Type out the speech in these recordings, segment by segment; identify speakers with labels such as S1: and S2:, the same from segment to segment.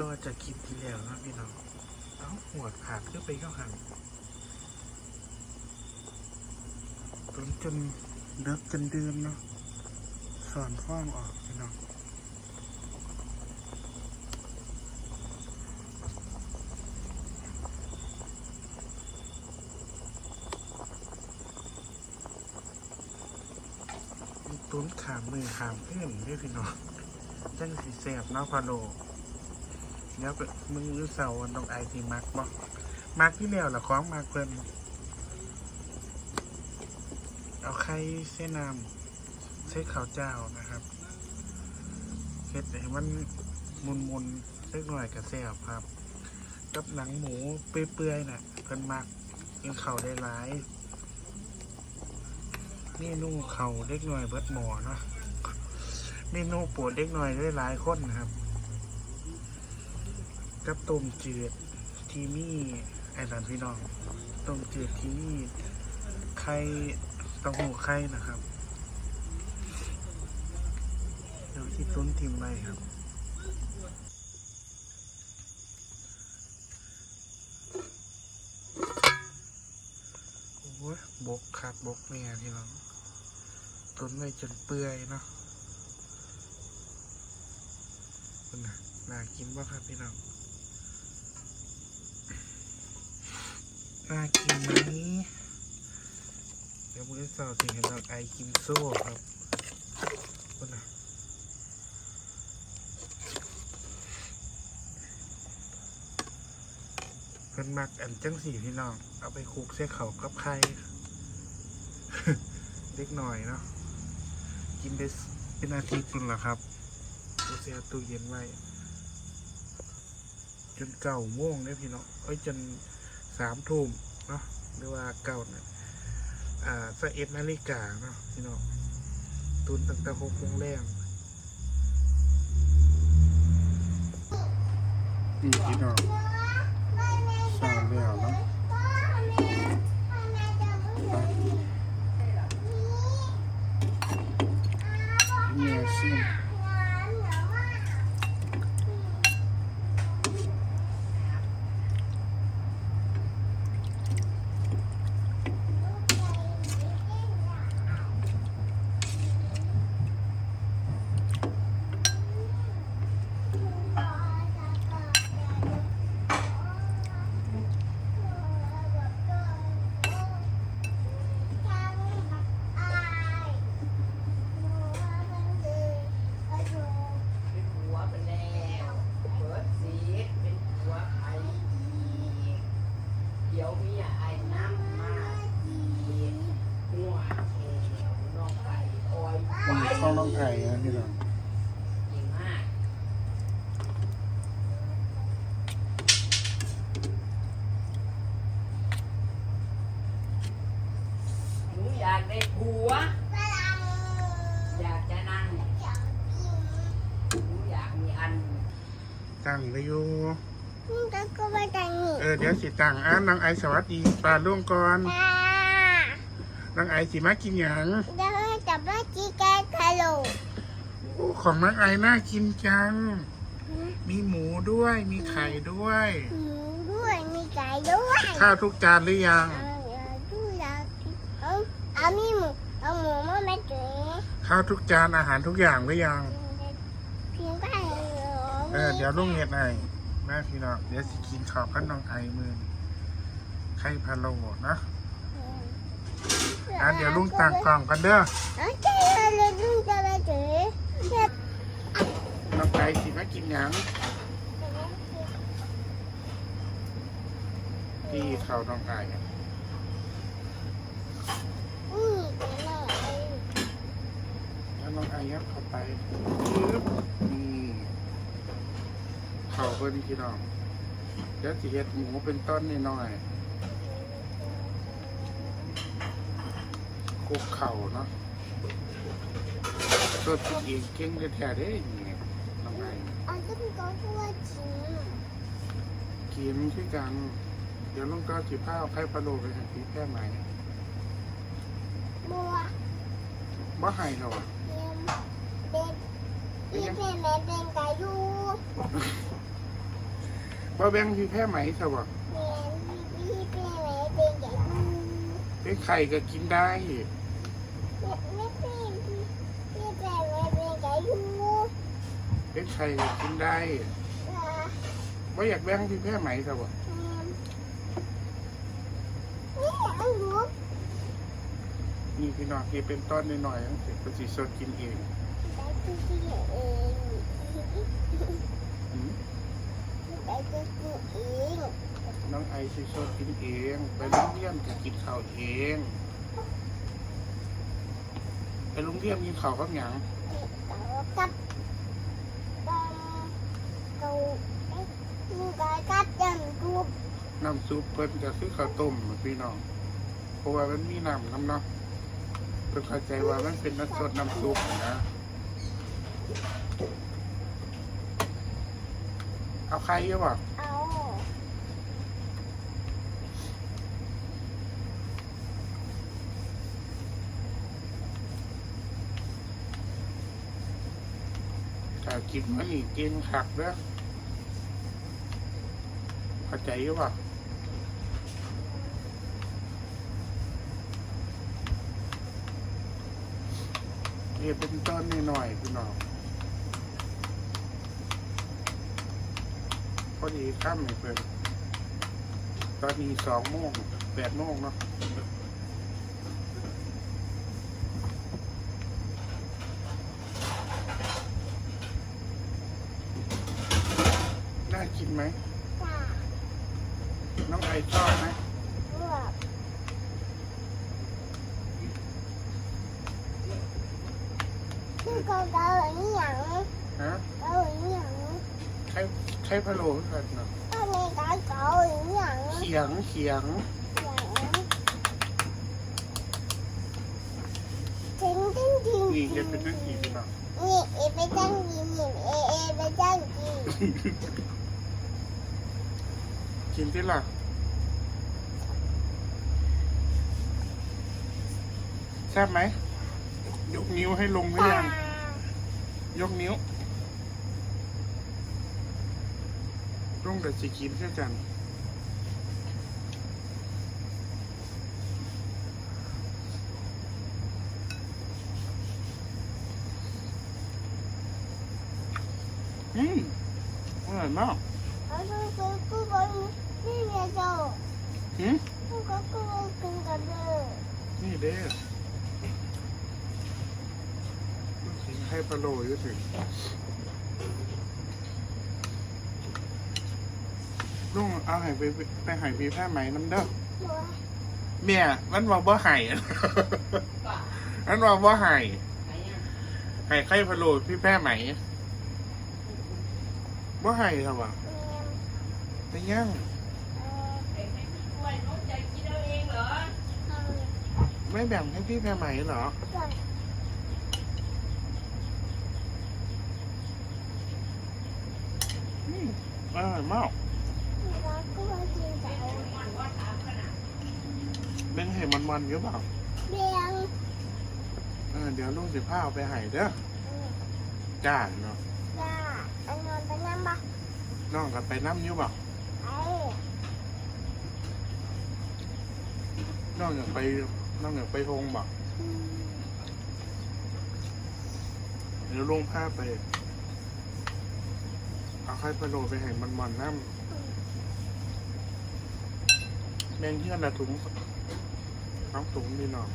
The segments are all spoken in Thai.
S1: ก็จะคลิปที่แล้วนะพี่น้อง เอาหัวขาดก็ไปเข้าหันจนจนเลิกจนเดือนเนาะสอนฟ้องออกพี่น้องตุ้นขามมือขามเพื่อนด้วยพี่น้องจังสีแสบเนาะพะโล เดี๋ยวไปมึงรู้เสาวันต้องไอทีมักบอกมักที่แล้วล่ะของมากเพิ่นเอาไข่เส้นน้ำใช้ข้าวเจ้านะครับเฮ็ดให้มันมุนมุนเล็กหน่อยกับแซ่บครับ กับหนังหมูเปื่อยๆน่ะเพิ่นมักกินข้าวได้หลายเมนูเข่าเล็กหน่อยเบิดหมอเนาะเมนูปวดเล็กหน่อยได้หลายคนนะครับ กับต้มจืดทีมี่ไอ้หลานพี่น้องต้มจืดทีมี่ไข่เต้าหู้ไข่นะครับเดี๋ยวที่ตุ้นทิมไว้ครับโอ้ยบกขาดบกแม่ยพี่น้องต้นไว้จนเปื่อยเนาะน่ะน่ากินบ่ครับพี่น้อง น่ากินไหมเดี๋ยวมื้อเสาร์สิเห็นน้องไอกินโซ่ครับคุณน่ะเพิ่นมักอันจังสี่พี่น้อง เอาไปคลุกใส่เขากับไข่เล็กหน่อยเนาะกินได้เป็นอาทิตย์ปุ่นละครับตัวเสียตู้เย็นไว้ จนเก่าโม่วงเนี่ยพี่น้องเอ้ยจน สามทุ่มเนาะหรือว่าเก่าเนี่ยอ่าสเอ็ดนาฬิกาเนาะพี่น้องตุนตั้งแต่หกโมงแรงนี่พี่น้องสาวแล้วเนาะ เนี่ยซิม
S2: เป็นหัวเป็นแล้วเบิดสีเป็นหัวไออีกเดี๋ยวมีไอ้น้ำมาอีกหัวแถวน้องไก่ออยไว้
S1: นี่ข้าวน้อง ไก่นะพี่น้อง
S2: เก่งมากหนูอยากได้ผัว อยากจะนั่งหนูอยากมีอัน
S1: ตั้งไปอยู่
S3: ก็ก็มาจากนี่
S1: เออเดี๋ยวสิตั้งอะน้องไอสวัสดีปลาล่วงก่อน
S3: อ่า
S1: น้องไอสิมากินหยัง
S3: เดี๋ยว ให้จับว่าจีแกงทะลุ
S1: โอ้ของน้องไอน่ากินจัง มีหมูด้วย มีไข่ด้วย
S3: หมูด้วย มีไก่ด้วย
S1: ข้าวทุกจานหรือยัง
S3: เอาเอาดูแล้วเอาเอามีหมู เอาหมูมาไม่เจ๋ง
S1: ข้าวทุกจานอาหารทุกอย่างหรือยัง
S3: เพียงแค่เหรอ
S1: เออเดี๋ยวลุงเห็ดไอแม่พี่น้องเดี๋ยวสิกินข้าวกับน้องไอมือนี้ไข่พะโล้นะ อะเดี๋ยวลุงตั้งกล่องกันเด้อ
S3: เอาใจเลยลุงจะไปเจ๋ง
S1: น้องไอสิมากินหยังที่ข้าวน้องไอ
S3: อืมเดี๋ยวหน่อย
S1: แล้วน้องไอยับเข้าไปปึ๊บนี่เข่าเพิ่นพี่น้องเดี๋ยวสิเฮ็ดหมูเป็นต้นนิดหน่อย คลุกเข่าเนาะตัวตัวเองเก่งแท้ๆเด้นี่น้องไอ
S3: เอาจะเป็นตัวตัวจริง
S1: กินคือกัน เดี๋ยวลุงก็จิผ้าเอาไข่ปลาโลไปให้พี่แค่ไหน
S3: บัว
S1: บ่ให้เหรอวะ
S3: เป็นเป็นพี่เป็นแม่เป็นไก่ยู
S1: บ่แบ่งพี่แพ้ไหมซะบ่
S3: แม่พี่เป็นไหนเป็นใหญ่ดู
S1: เป็นไข่ก็กินได้
S3: ไม่เป็นพี่พี่เป็นไหนเป็นใหญ่ดู
S1: เป็นไข่ก็กินได้
S3: อ่า
S1: บ่อยากแบ่งพี่แพ้ไหมซะบ่
S3: นี่อันดู
S1: นี่พี่น้องที่เป็นต้นน้อยๆจังซี่ก็สิสดกินเอง
S3: ได้ที่ที่เอง
S1: อืม
S3: ได้ที่ที่เอง
S1: น้องไอสิสดกินเอง ไปโรงเรียนก็กินข้าวเอง ไปโรงเรียนกินข้าวกับหยัง
S3: ต่อกับตอนเกาเอ๊ะมึงก็กับจังดู
S1: น้ำซุปเพิ่นก็คือข้าวต้มพี่น้อง เพราะว่ามันมีน้ำน้ำเนาะเพิ่นเข้าใจว่ามันเป็นน้ำสดน้ำซุปนะเอาไข่เยอะป่
S3: เอา
S1: ถ้า กินมันนี่กินขักเด้อเข้าใจเยอะป่ะนี่เป็นต้นนี่หน่อยพี่น้องพอดีค่ำเลยเพื่อนตอนนี้สองโมงแปดโมงเนาะ น่ากินไหม
S3: จ้า
S1: น้องไอชอบไหม
S3: เลือกนี่ก็เกาหลีหยัง
S1: ฮะ
S3: เกาหลีหยัง
S1: ใช้ใช้พะโล้กันเนาะ
S3: ก็มีการเกาหลีหยัง
S1: เขียงเขียง
S3: จริงจริงจริง
S1: นี่จะเป็นนักขี่พี่น้อง
S3: นี่เอไปจังกินนี่เอเอไปจังกิน
S1: กินที่หลักแซ่บไหม ยกนิ้วให้ลงหรือยัง ยกนิ้ว ลงแต่สิกินแค่กันอืมอร่อยมาก
S3: เอาดูดูกูก็นี่ไงเจ้า
S1: อืม
S3: กูก็กูกินกันเลย
S1: นี่เด้อให้ปลาโลอยู่ถึง ลุงเอาใหายไปไปใหายพีแพ้ไหมน้ำเด้อเมียมันบอกบ่ใหาย
S2: ป่ะ
S1: มันบอกบ่ใหาย
S2: ไหนอะ
S1: ใหายไข่พะโลพี่แพ้ไหมบ่ใหายทำวะไปย่าง
S2: เด็กไม่มีกล้วยน้องใจกินเอาเองเหรอ
S1: ไม่แบ่งให้พี่แพ้ไหมเหรออืมอร่อยมาก
S2: มันว่าถามขนาด
S1: เบ่งให้มันๆเยอะเปล่า
S3: เบียง
S1: เออเดี๋ยวลุงสิพาเอาไปใหายเด้อจ้าเนาะ
S3: จ้าอันนอนไปนั่งปะ
S1: น้องกับไปน้ำอยิ้วเปล่า
S3: ไอ้
S1: น้องอยากไปน้องอยากไปโฮงเปล่าเดี๋ยวลุงพาไปเอาไข่ปลาโลไปให้มันมันๆน้ำ แมงเที่ยนละถุงน้องถุงนี่น้อง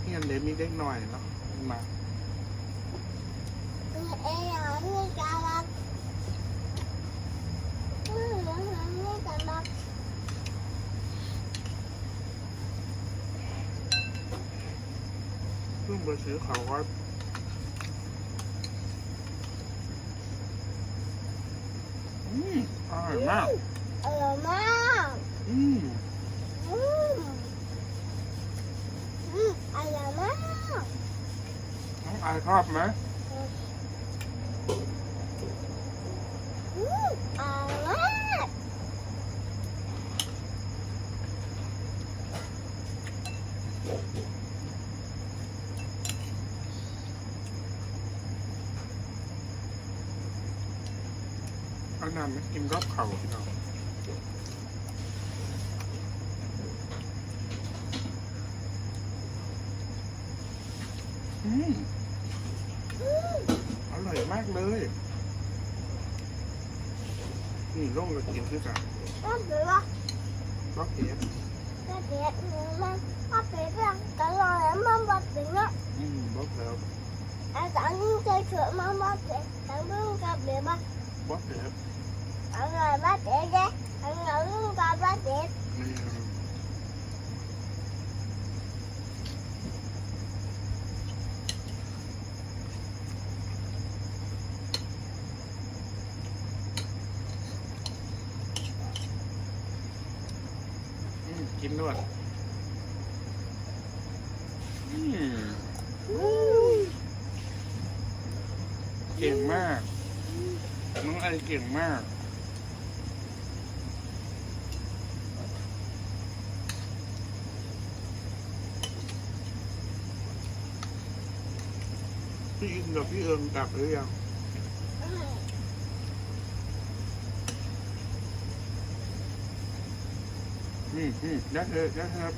S1: เที่ยนเดี๋ยวมีเด็กหน่อยเนาะมา
S3: เพิ่
S1: งไปซื้อเขาว่าอืมอร่อยมาก
S3: อร่อยมาก
S1: อืม
S3: อืมอืมอร่อยมาก
S1: น้ องอายชอบไหม
S3: อืมอร่อยมาก
S1: เอาน้ำมากินรอบเข่าพี่น้องอืมอร่อยมากเลย นี่โล่งกับกินคือกัน
S3: ก็เดี๋ยวว่า
S1: ล็อกเก็ต
S3: ก็เดี๋ยวมันก็เป็นเรื่องตลอดมันแบบเป็นเนาะ
S1: อืมบล็อกแล้ว
S3: ไอ้ตอนนี้จะเชื่อมันแบบเป็นแต่เรื่องกับเดี๋ยวว่า
S1: บล็อกแล้ว
S3: อะไรแบบเด็กเด็กอะไรเรื่องกับแบบเด็ก
S1: นี่อืมกิน ด้วยเก่งมาก น้องไอเก่งมากพี่อินกับพี่เอิงกลับหรือยัง อืมอืมได้เลยได้ครับ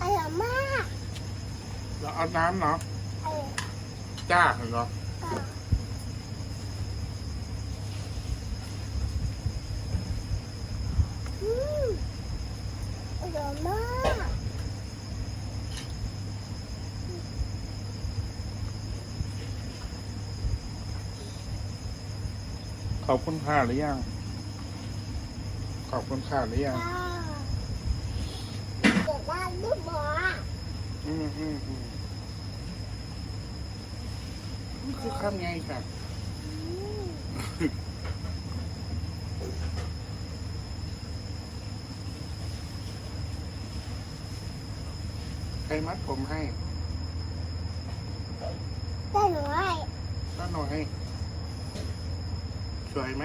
S3: อร่อยมาก
S1: เราเอาน้ำเนาะ
S3: เออ
S1: จ้าเหรอ
S3: เอออืมอร่อยมาก
S1: ข อบคุณค่าหรือยัง ขอบคุณค่าหรือยัง
S3: อ่าเกิดได้หรือเปล่า
S1: อืมอืมอืมนี่คือข้ามไงค่ะ
S3: อืม
S1: ใครมัดผมให้
S3: ได้หรือไม่
S1: ก็หน่อย สวยไหม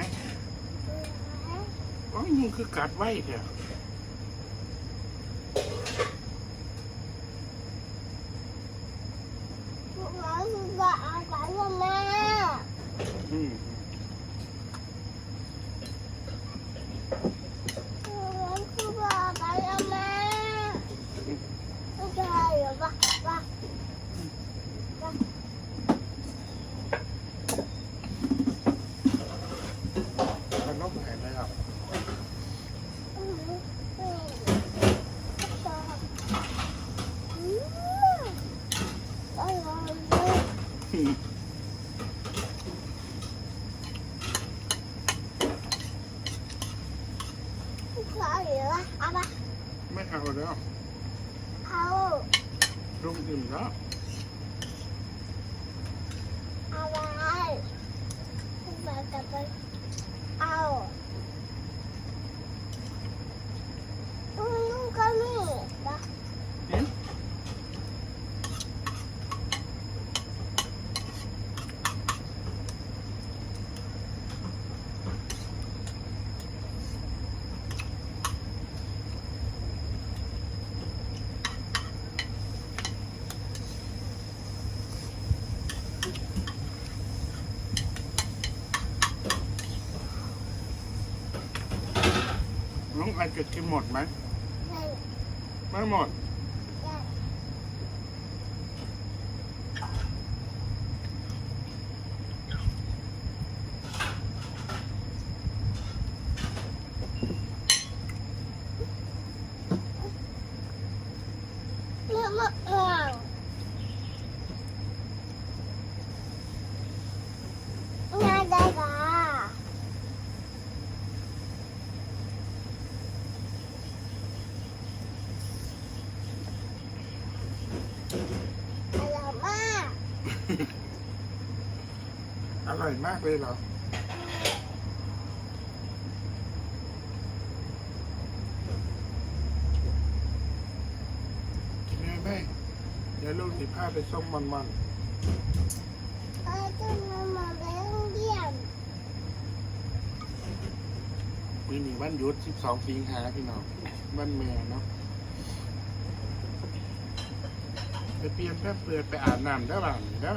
S1: อ๋อยุงคือกัดไว้เถอะ
S3: พวกเราคือจะเอาไปแล้วแม่
S1: อืม
S3: พวกเราคือจะเอาไปแล้วแม่ไม่ใช่หรอปะปะ
S1: มันต้องหายไปครับ
S3: อืมอืมอืมอร่อยเลย
S1: อืม
S3: พวกเราเหลือเอาปะ
S1: ไม่เอาแล้ว
S3: เอา
S1: รุ่มอิ่มแล้ว
S3: เอาไปมาจะไปเอาอืมลูกก็มีปะ
S1: อืม น้องไอจะกินหมดไหม
S3: ไม่
S1: ไม่หมด
S3: ได้ เมื่อเมื่อเมื่องานได้ค่ะอร่อยมาก
S1: อร่อยมากเลยเหรอกินได้ไหมเดี๋ยวลูกสิพาไปส้มมันมัน
S3: เออจะมามาไปโรงเรียน
S1: ๆมีหนึ่งวันหยุด12สิงหาพี่น้องวันแม่เนาะไปเปลี่ยนแป๊บเปิดไปอาบน้ำได้บ้างนี่เด้อ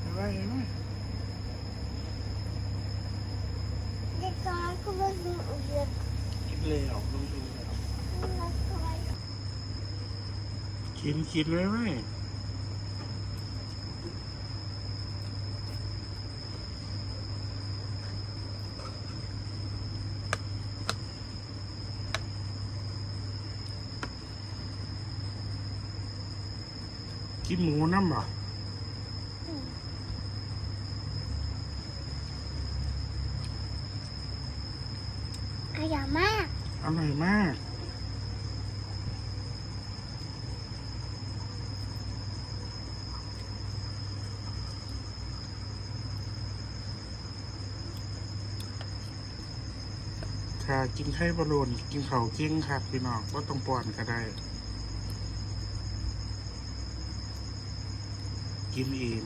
S1: เห็นไหมเห็นไหม
S3: เด็กน้อยก็ไม่รู้เรื่อง
S1: คิดเลยออกลงทุนแล้ว
S3: แล้วก็ไม่
S1: กินกินเลยไหมกินหมูน้ำบ่
S3: อร่อยมาก
S1: อร่อยมาก กินไข่บอลลูนกินเขาเก่งครับพี่น้องก็ต้องป้อนก็ได้ กินเอง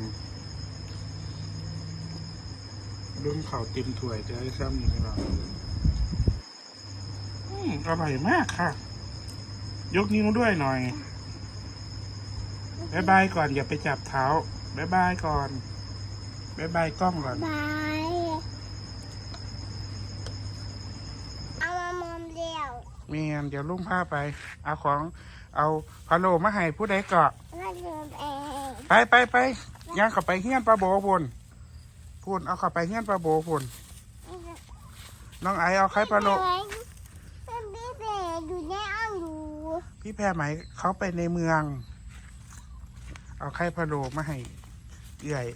S1: เรื่องเขาเต็มถ้วยจะได้ซ้ำนี่พี่น้องอืมอร่อยมากค่ะ ยกนิ้วด้วยหน่อยบายบายก่อนอย่าไปจับเท้าบายบายก่อนบายบายกล้องก่อน
S3: บายเอามามอมเดียว
S1: เมียนเดี๋ยวลุงพาไป เอาของเอาพะโลมาให้ผู้ใดเกาะ
S3: แล้วเดินเอง
S1: ไปไปไปย่างเข้าไปเฮี้ยนปลาโบพุ่นพุ่นเอาเข้าไปเฮี้ยนปลาโบพุ่นน้องไอเอาไข่ปลาโล
S3: เป็นพี่เบอยู่ในอ่างอยู่
S1: พี่แพรไหมเขาไปในเมือง เอาไข่พะโลมาให้เอื่อย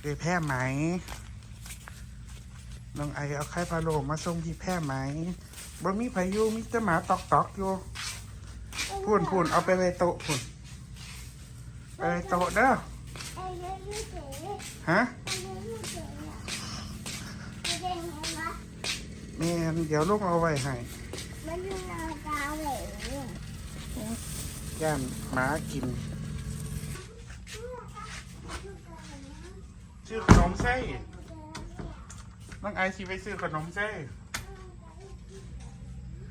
S1: เอื่อยแพรไหมน้องไอเอาไข่พะโลมาส่งพี่แพรไหม บ่มีพายุมีแต่หมาตอกตอกๆอยู่พุ่นพุ่นเอาไปไว้โต๊ะพุ่นไปไว้โต๊ะเด้อ
S3: ไอ้เรื่องพี่เบ
S1: ฮะ
S3: ไอ้เรื่องพี่เบอะไอ้เรื่องเห็นไหม
S1: แม่นเดี๋ยวลูกเอาไว้ให้
S3: มันอยู่ในกาเหลว
S1: ย่านหมากินซื้อขนมไส้น้องไอซีไปซื้อขนมไส้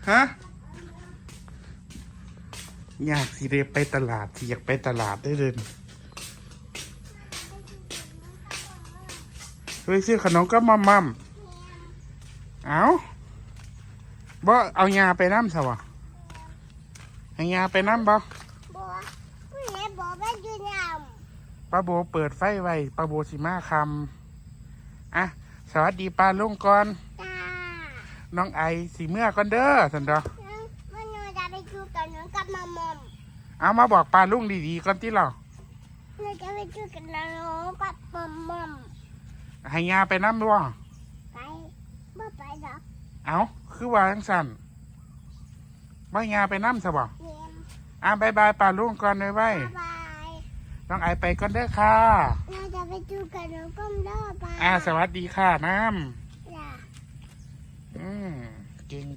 S1: ฮะอยากสิเดไปตลาดสิอยากไปตลาดได้เลยไปซื้อขนมก็มัมมัมเอาบ่เอายาไปน้ำสวะให้ยาไปน้ำบ่
S3: บัวผู้ใหญ่บอกว่าอยู่ในอ่าง
S1: ป้าโบเปิดไฟไว้ป้าโบสิมาคำอะ สวัสดีป้าลุงก่อน
S3: จ้า
S1: น้องไอสีเมื่อก่อนเด้อสันดอ
S3: มันหนูจะไปดูกับหนูกับมามอม
S1: เอามาบอกป้าลุงดีๆก่อนที่เรา
S3: หนูจะไปดูกับหนูกับมามมอม
S1: ให้ยาไปน้ำด้วย
S3: ไปบ่ไปดอก
S1: เอาคือว่าจังสันว่ายาไปน้ำสบอ
S3: เรียน
S1: อะบายบายป้าลุงก่อนไว้ไว้
S3: บ๊ายบาย
S1: น้องไอไปก่อนเด้อค่ะ
S3: หนูจะไปดูกับหนูกับเด้อไป
S1: อะสวัสดีค่ะน้
S3: จ้าำ
S1: อืมเก่ง